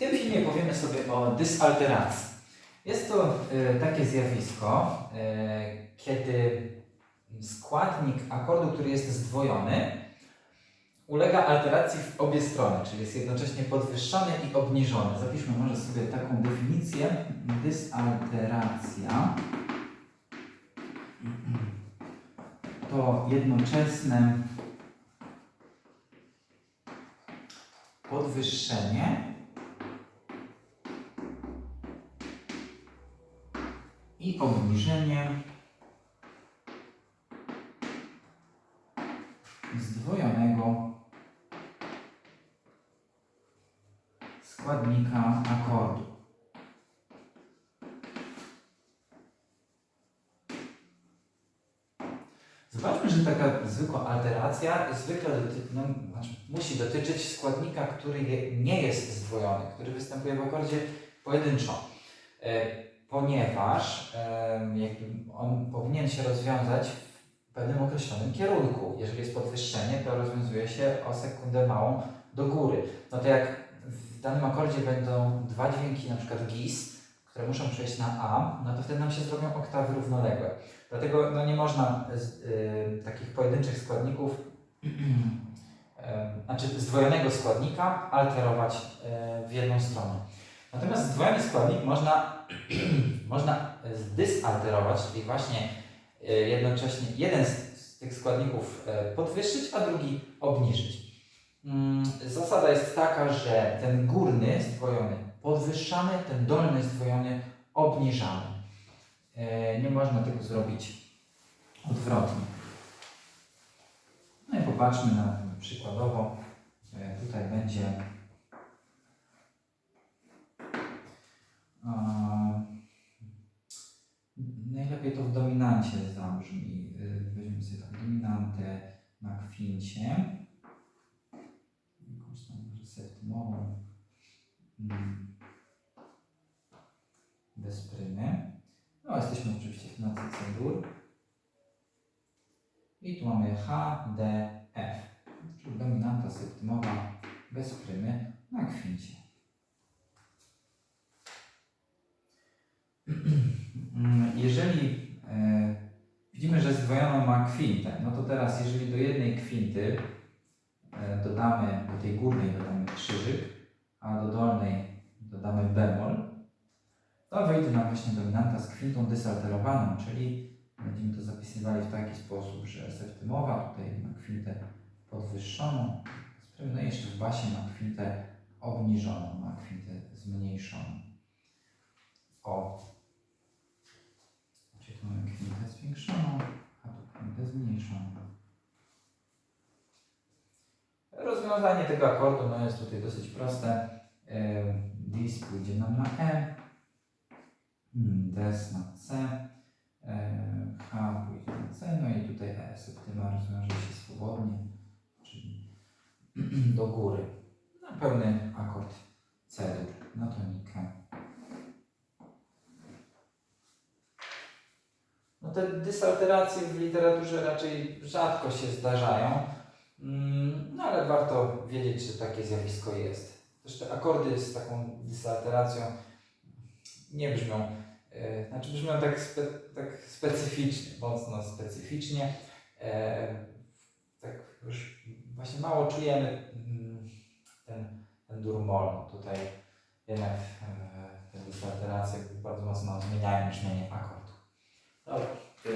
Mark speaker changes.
Speaker 1: tym filmie powiemy sobie o dysalteracji. Jest to e, takie zjawisko, e, kiedy składnik akordu, który jest zdwojony, ulega alteracji w obie strony, czyli jest jednocześnie podwyższony i obniżony. Zapiszmy może sobie taką definicję. Dysalteracja to jednoczesne podwyższenie i obniżenie zdwojonego składnika akordu. Zobaczmy, że taka zwykła alteracja zwykle doty- no, znaczy, musi dotyczyć składnika, który je, nie jest zdwojony, który występuje w akordzie pojedynczo. Ponieważ jakby on powinien się rozwiązać w pewnym określonym kierunku. Jeżeli jest podwyższenie, to rozwiązuje się o sekundę małą do góry. No to jak w danym akordzie będą dwa dźwięki, na przykład gis, które muszą przejść na A, no to wtedy nam się zrobią oktawy równoległe. Dlatego no, nie można z, y, takich pojedynczych składników, y, znaczy zdwojonego składnika alterować y, w jedną stronę. Natomiast zdwojony składnik można, można dysalterować, czyli właśnie y, jednocześnie jeden z, tych składników y, podwyższyć, a drugi obniżyć. Mm, Zasada jest taka, że ten górny zdwojony podwyższamy, ten dolny zdwojony obniżamy. E, Nie można tego zrobić odwrotnie. No i popatrzmy na przykładowo. E, Tutaj będzie a, najlepiej to w dominancie zabrzmi. E, Weźmiemy sobie tak dominantę na kwincie. Jakąś tam może septymową. Mm. Bez prymy. No, jesteśmy oczywiście w nocy C-dur. I tu mamy H, D, F. Czyli dominanta septymowa bez prymy na kwincie. Mm, Jeżeli e, widzimy, że zdwojono ma kwintę, no to teraz jeżeli do jednej kwinty e, dodamy, do tej górnej dodamy krzyżyk, a do dolnej dodamy bemol, to wyjdzie nam właśnie dominanta z kwintą dysalterowaną, czyli będziemy to zapisywali w taki sposób, że septymowa tutaj na kwintę podwyższoną, no i jeszcze w basie na kwintę obniżoną, na kwintę zmniejszoną. O. Czyli tu mamy kwintę zwiększoną, a tu kwintę zmniejszoną. Rozwiązanie tego akordu no, jest tutaj dosyć proste. Ym, Dis pójdzie nam na E, mm, Des na C, e, H pójdzie na C, no i tutaj E septyma rozwiąże się swobodnie, czyli do góry. Na pełny akord C-dur, na tonikę. No te dysalteracje w literaturze raczej rzadko się zdarzają, Mm, no ale warto wiedzieć, że takie zjawisko jest. Też te akordy z taką dysalteracją nie brzmią, e, znaczy brzmią tak, spe, tak specyficznie, mocno specyficznie. E, tak już właśnie mało czujemy mm, ten, ten dur mol. Tutaj jednak e, te dysalteracje bardzo mocno zmieniają brzmienie 对。